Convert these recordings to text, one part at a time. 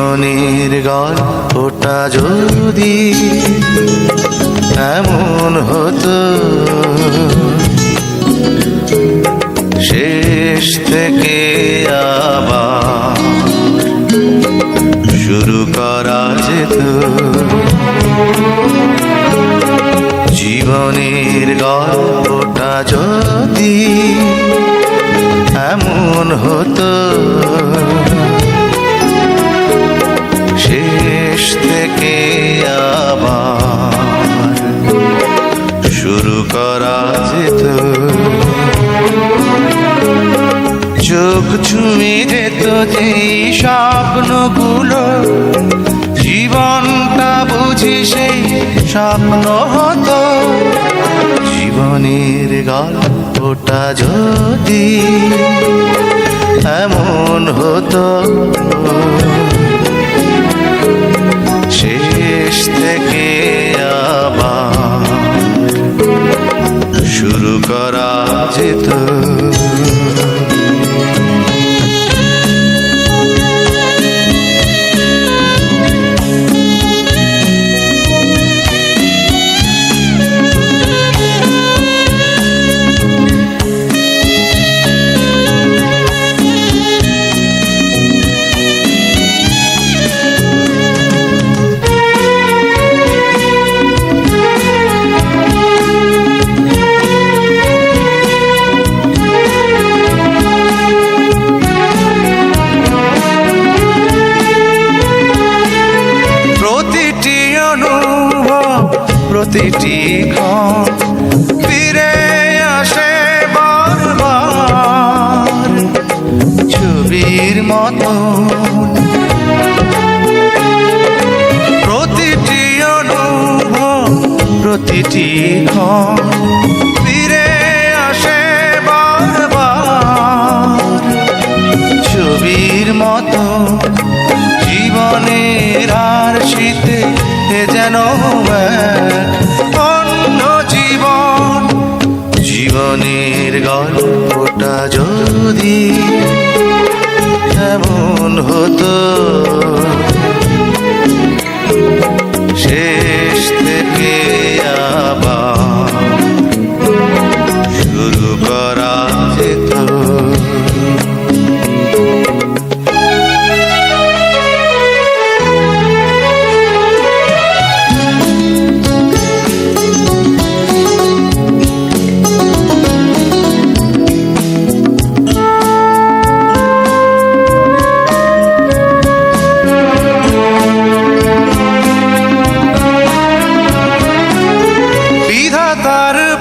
জীবনের গল্পটা যদি এমন হতো, শেষ থেকে আবার শুরু করা যেত। জীবনের গল্পটা যদি এমন হতো যেত চোখ ছুঁয়ে যেত যেই স্বপ্নগুলো, জীবনটা বুঝি সেই স্বপ্ন হতো। জীবনের গল্পটা যদি এমন হতো প্রতিটি ক্ষণ ফিরে আসে বারবার। ছবির মতো। প্রতিটি অনুভব, প্রতিটি ক্ষণ ফিরে আসে বারবার। ছবির মতো, জীবনের আর শীতে যেন হতো?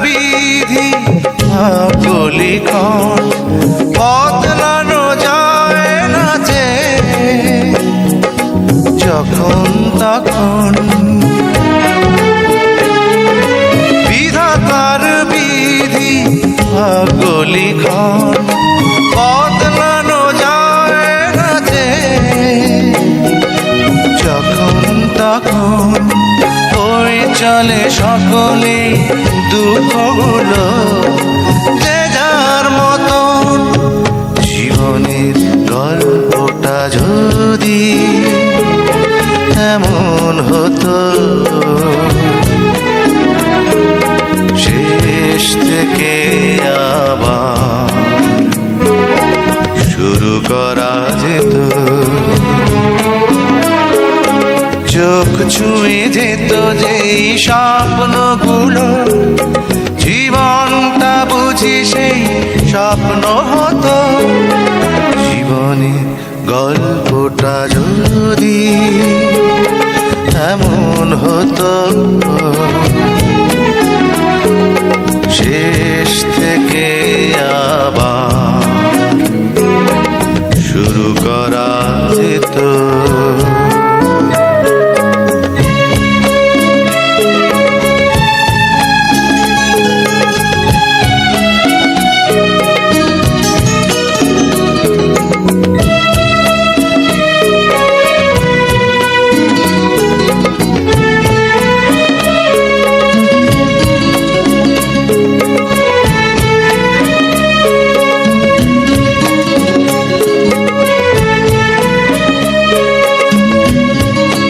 বিধি লিখন বদলানো যায় না যে। যখন তখন বিধাতার বিধি লিখন বদলানো যায় যখন তখন চলে সকলে দুঃখ ছুঁয়ে যেত যেই স্বপ্নগুলো, জীবনটা বুঝি সেই স্বপ্ন হতো। জীবনের গল্পটা যদি এমন হতো, শেষ